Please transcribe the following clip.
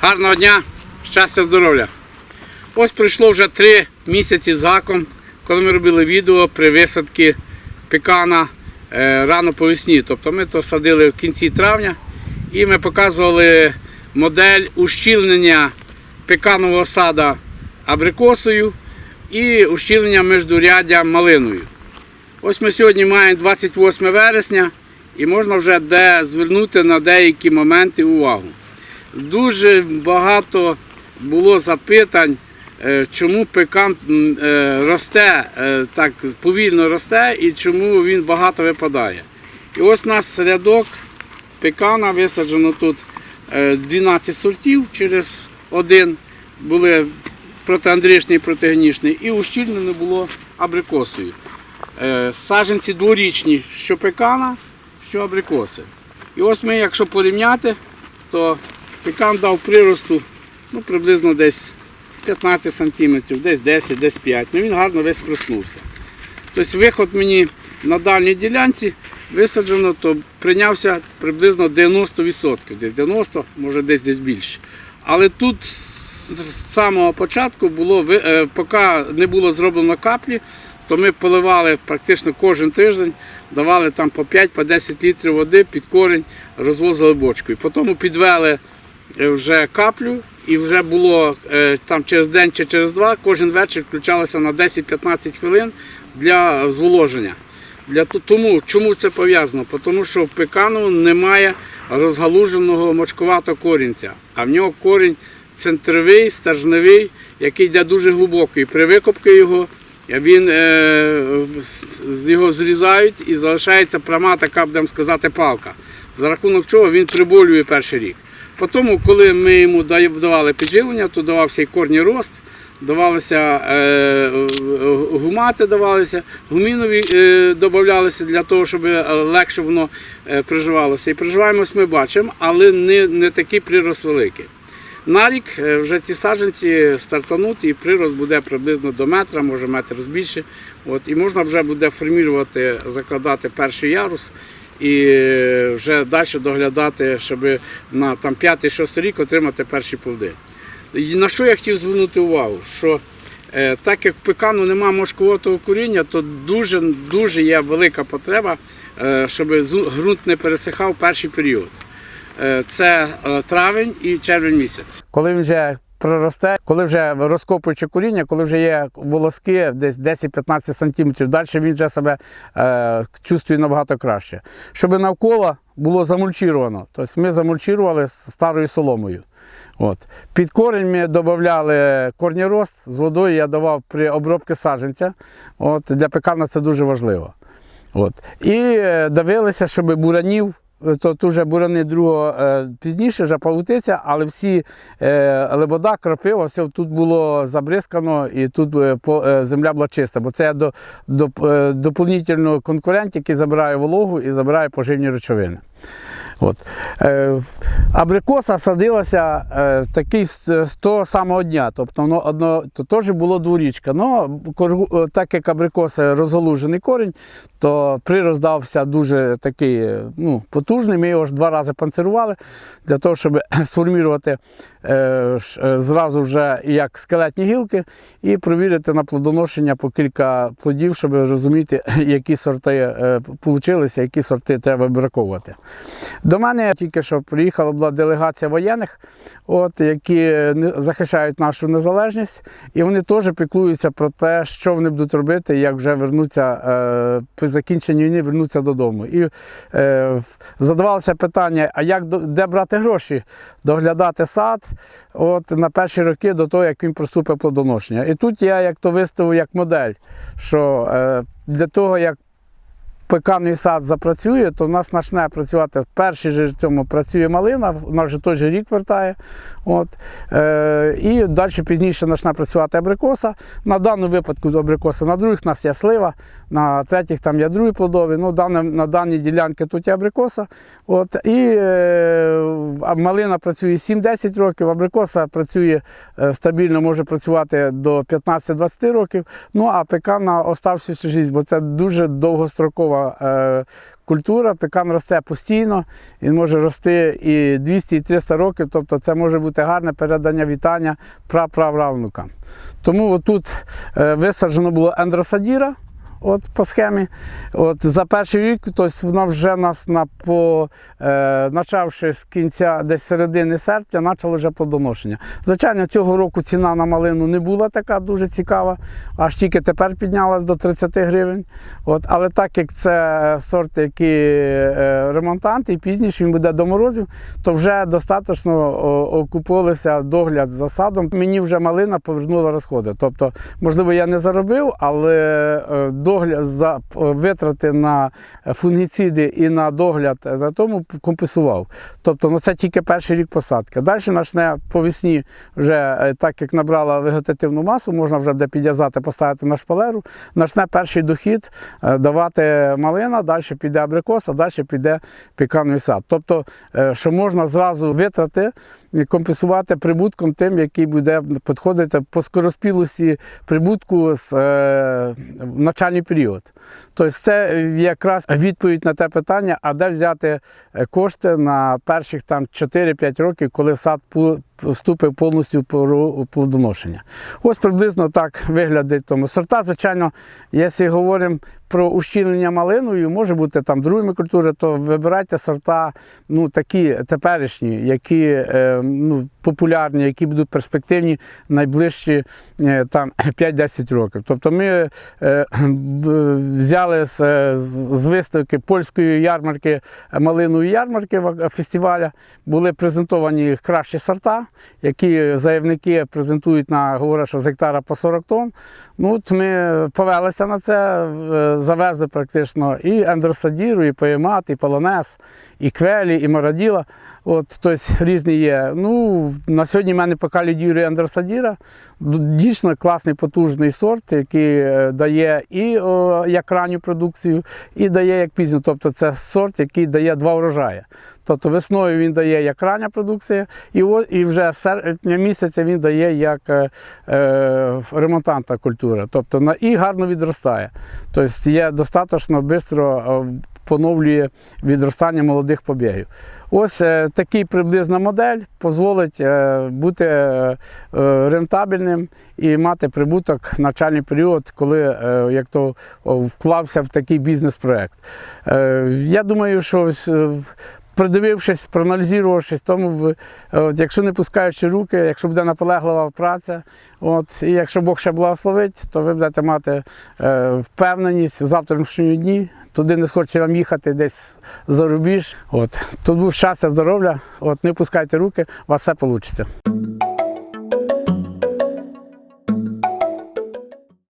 Гарного дня, щастя, здоров'я. Ось пройшло вже три місяці з гаком, коли ми робили відео при висадці пекана е, рано по весні. Тобто ми то садили в кінці травня і ми показували модель ущільнення пеканового сада абрикосою і ущільнення міждуряддя малиною. Ось ми сьогодні маємо 28 вересня і можна вже де звернути на деякі моменти увагу. Дуже багато було запитань, е, чому пекан е, росте, е, так повільно росте і чому він багато випадає. І ось у нас рядок пекана висаджено тут е, 12 сортів через один. Були протиандрішний і протигенічний, і ущільнено було абрикосою. Саджанці дворічні, що пекана, що абрикоси. І ось ми, якщо порівняти, то пекан дав приросту ну, приблизно десь 15 см, десь 10, десь 5 Ну він гарно весь проснувся. Тобто виход мені на дальній ділянці висаджено, то прийнявся приблизно 90%, десь 90, може десь десь більше. Але тут з самого початку було, е, поки не було зроблено каплі, то ми поливали практично кожен тиждень, давали там по 5-10 літрів води під корінь, розвозили бочкою. Потім підвели вже каплю, і вже було е, там через день чи через два, кожен вечір включалося на 10-15 хвилин для зволоження. Для, тому, чому це пов'язано? Тому що в пекану немає розгалуженого мочковатого корінця, а в нього корінь центровий, стержневий, який йде дуже глибокий. При викопці його він, е, з- з- його зрізають і залишається пряма така, будемо сказати, палка. За рахунок чого він приболює перший рік. Потім, коли ми йому давали підживлення, то давався і корній рост, давалися е, гумати, давалися, гумінові е, додавалися для того, щоб е, легше воно е, приживалося. І приживаємось ми бачимо, але не, не такий прирост великий. На рік е, вже ці саджанці стартануть і прирост буде приблизно до метра, може метр збільше. От, і можна вже буде формувати, закладати перший ярус і вже далі доглядати, щоб на там, 5-6 рік отримати перші плоди. І на що я хотів звернути увагу? Що е, так як в пекану немає мошковатого коріння, то дуже, дуже є велика потреба, е, щоб ґрунт не пересихав перший період. Е, Це травень і червень місяць. Коли він вже проросте, коли вже розкопуючи коріння, коли вже є волоски десь 10-15 сантиметрів, далі він вже себе е, чувствує набагато краще. Щоб навколо було замульчировано. Тобто ми замульчували старою соломою. От. Під корінь ми додавали корнєрост, з водою я давав при обробці саджанця. От. Для пекана це дуже важливо. От. І е, дивилися, щоб буранів, то тут вже бурани другого е, пізніше, вже павутиця, але всі е, лебода, кропива, все тут було забризкано і тут е, земля була чиста, бо це до, до, доповнительно конкурент, який забирає вологу і забирає поживні речовини. От. Е, абрикоса садилася е, такий з, з того самого дня. Тобто воно одно, то теж було дворічка. Но е, так як абрикоса розгалужений корінь, то прирост дався дуже такий е, ну, потужний. Ми його ж два рази панцирували для того, щоб сформувати е, е, зразу вже як скелетні гілки і провірити на плодоношення по кілька плодів, щоб розуміти, які сорти е, получилися, які сорти треба вибраковувати. До мене тільки що приїхала була делегація воєнних, от, які захищають нашу незалежність, і вони теж піклуються про те, що вони будуть робити, як вже вернуться е, по закінченню війни, вернуться додому. І е, задавалося питання: а як де брати гроші? Доглядати сад от, на перші роки до того, як він проступить плодоношення. І тут я як то виставив як модель, що е, для того, як пеканий сад запрацює, то в нас почне працювати перший же в цьому працює малина, у нас же той же рік вертає. От. Е, і далі пізніше почне працювати абрикоса. На даному випадку абрикоса, на других у нас є слива, на третіх там є другі плодові. Ну, дане, на даній ділянці тут є абрикоса. От. І е, малина працює 7-10 років, абрикоса працює е, стабільно, може працювати до 15-20 років. Ну а пекана остався життя, бо це дуже довгострокова довгострокова е, культура, пекан росте постійно, він може рости і 200, і 300 років, тобто це може бути гарне передання вітання праправнукам. Тому отут е, висаджено було ендросадіра. От по схемі. От за перший рік, тобто вона вже нас на по е, почавши з кінця десь середини серпня, почало вже плодоношення. Звичайно, цього року ціна на малину не була така дуже цікава, аж тільки тепер піднялась до 30 гривень. От, але так як це сорт, який е, ремонтант, і пізніше він буде до морозів, то вже достатньо окупилися догляд за садом. Мені вже малина повернула розходи. Тобто, можливо, я не заробив, але е, догляд за е, витрати на фунгіциди і на догляд на тому компенсував. Тобто, ну це тільки перший рік посадки. Далі почне по весні, вже е, так як набрала вегетативну масу, можна вже де підв'язати, поставити на шпалеру. Почне перший дохід е, давати малина, далі піде абрикос, а далі піде пікановий сад. Тобто, е, що можна зразу витрати і компенсувати прибутком тим, який буде підходити по скороспілості прибутку з е, в період. Тобто це якраз відповідь на те питання, а де взяти е, кошти на перших там 4-5 років, коли сад вступив повністю пору плодоношення. Ось приблизно так виглядить тому. Сорта, звичайно, якщо говоримо про ущільнення малиною, може бути там другими культури, то вибирайте сорта ну, такі теперішні, які е, ну, популярні, які будуть перспективні найближчі е, там 5-10 років. Тобто ми е, взяли з, з виставки польської ярмарки малинової ярмарки фестиваля, були презентовані кращі сорта, які заявники презентують на говорять, що з гектара по 40 тонн. Ну, от ми повелися на це, е, завезли практично і ендросадіру, і поємат, і полонез, і квелі, і мораділа. От, тобто різні є. Ну, на сьогодні в мене поки лідірує ендросадіра. Дійсно класний потужний сорт, який е, дає і о, як ранню продукцію, і дає як пізню. Тобто це сорт, який дає два врожаї. Тобто весною він дає як рання продукція, і, і вже серпня місяця він дає як е, е, ремонтантна культура. Тобто на, і гарно відростає. Тобто є достатньо швидко поновлює відростання молодих побігів. Ось е, такий приблизна модель дозволить е, бути е, рентабельним і мати прибуток в начальний період, коли як то вклався в такий бізнес-проект. Я думаю, що Придивившись, проаналізувавшись, тому от, якщо не пускаючи руки, якщо буде наполеглива праця, от, і якщо Бог ще благословить, то ви будете мати е, впевненість в завтрашньому дні. Туди не схоче вам їхати десь за рубіж. От. Тут був щастя, здоров'я, от, не пускайте руки, у вас все вийде.